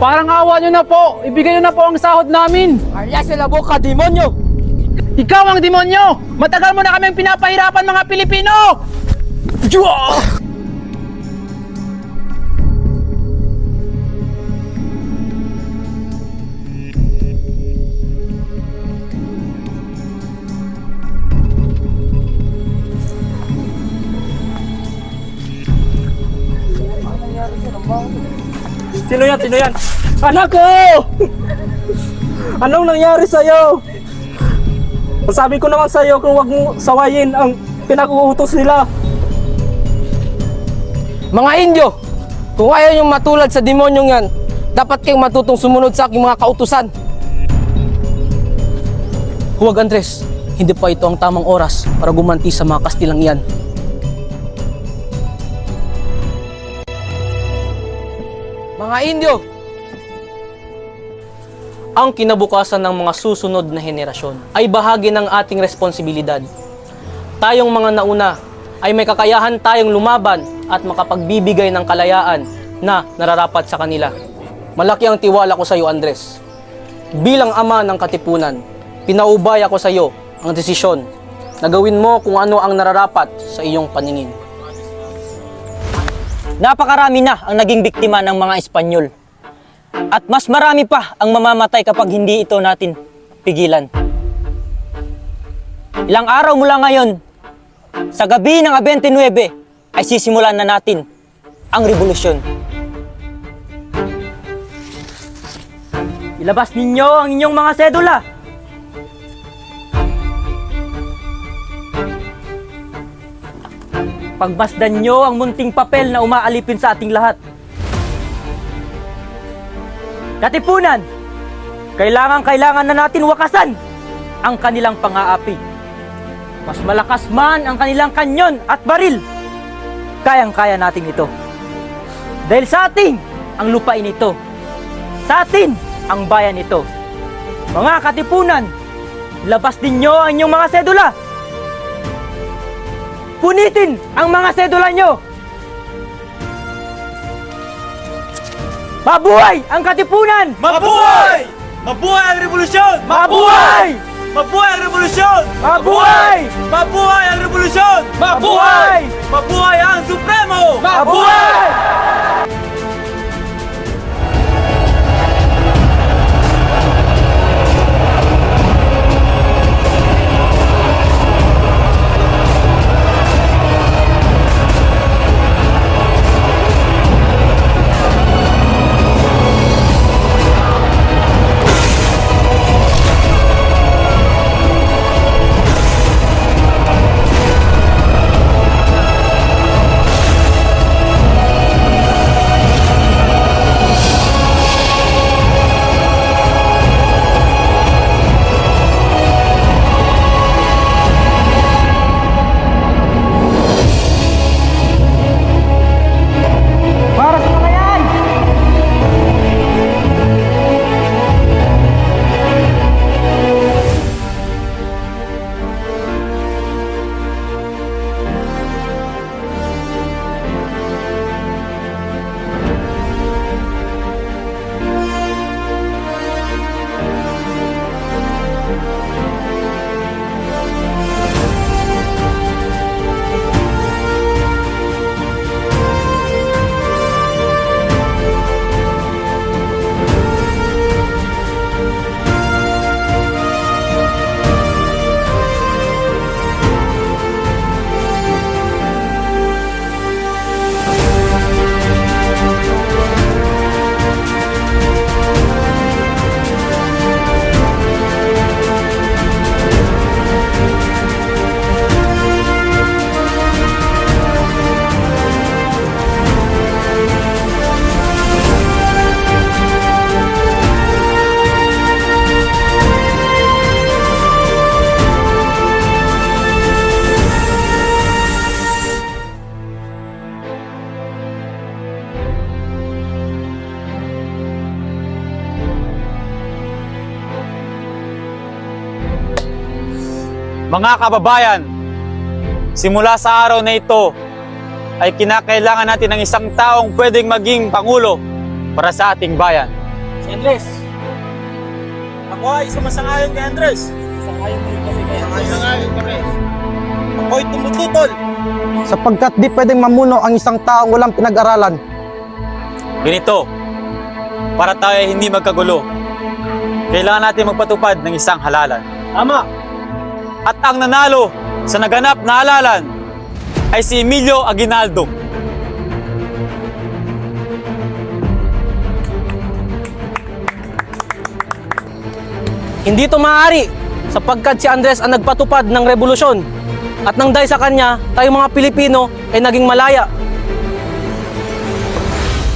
Parang awa nyo na po. Ibigay nyo na po ang sahod namin. Arya sila ka, demonyo! Ikaw ang demonyo! Matagal mo na kaming pinapahirapan mga Pilipino! Jwa! Sino yan? Sino yan? Anak ko! Anong nangyari sa'yo? Sabi ko naman sa'yo kung wag mo sawayin ang pinag-uutos nila. Mga Indyo, kung ayaw niyong matulad sa demonyong yan, dapat kayong matutong sumunod sa aking mga kautusan. Huwag Andres, hindi pa ito ang tamang oras para gumanti sa mga Kastilang yan. Mga Indyo, ang kinabukasan ng mga susunod na henerasyon ay bahagi ng ating responsibilidad. Tayong mga nauna ay may kakayahan tayong lumaban at makapagbibigay ng kalayaan na nararapat sa kanila. Malaki ang tiwala ko sa iyo, Andres. Bilang ama ng katipunan, pinaubaya ko sa iyo ang desisyon na gawin mo kung ano ang nararapat sa iyong paningin. Napakarami na ang naging biktima ng mga Espanyol. At mas marami pa ang mamamatay kapag hindi ito natin pigilan. Ilang araw mula ngayon, sa gabi ng 29 ay sisimulan na natin ang revolusyon. Ilabas ninyo ang inyong mga sedula. Pagbasdan nyo ang munting papel na umaalipin sa ating lahat. Katipunan, kailangan kailangan na natin wakasan ang kanilang pang-aapi. Mas malakas man ang kanilang kanyon at baril, kayang-kaya natin ito. Dahil sa ating ang lupain ito. Sa atin ang bayan ito. Mga katipunan, labas ninyo ang inyong mga sedula. Punitin ang mga sedula nyo! Mabuhay ang katipunan! Mabuhay! Mabuhay ang revolusyon! Mabuhay! Mabuhay ang revolusyon! Mabuhay! Mabuhay ang revolusyon! Mabuhay! Mabuhay ang Supremo! Mabuhay! Mga kababayan, simula sa araw na ito ay kinakailangan natin ng isang taong pwedeng maging pangulo para sa ating bayan. Si Andres. Ako ay sumasangayon kay Andres. Sangayon mo kami kay Andres. Sangayon kami. Ako'y tumututol. sapagkat di pwedeng mamuno ang isang taong walang pinag-aralan. Ganito, para tayo ay hindi magkagulo, kailangan natin magpatupad ng isang halalan. Tama. At ang nanalo sa naganap na halalan ay si Emilio Aguinaldo. Hindi ito maaari sapagkat si Andres ang nagpatupad ng revolusyon. At nang dahil sa kanya, tayong mga Pilipino ay naging malaya.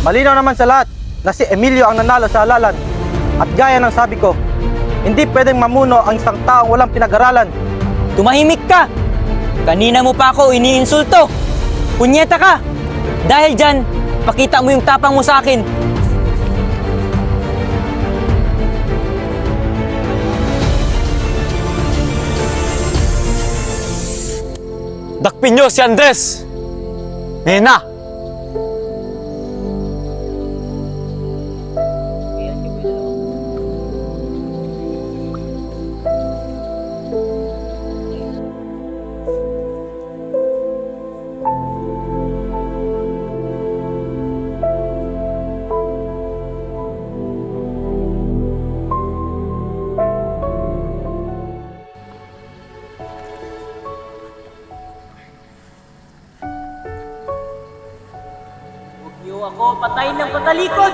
Malinaw naman sa lahat na si Emilio ang nanalo sa halalan. At gaya ng sabi ko, hindi pwedeng mamuno ang isang taong walang pinag-aralan. Tumahimik ka! Kanina mo pa ako iniinsulto! Punyeta ka! Dahil dyan, pakita mo yung tapang mo sa akin. Dakpin nyo si Andres! Nena! Ako patayin ng patalikod!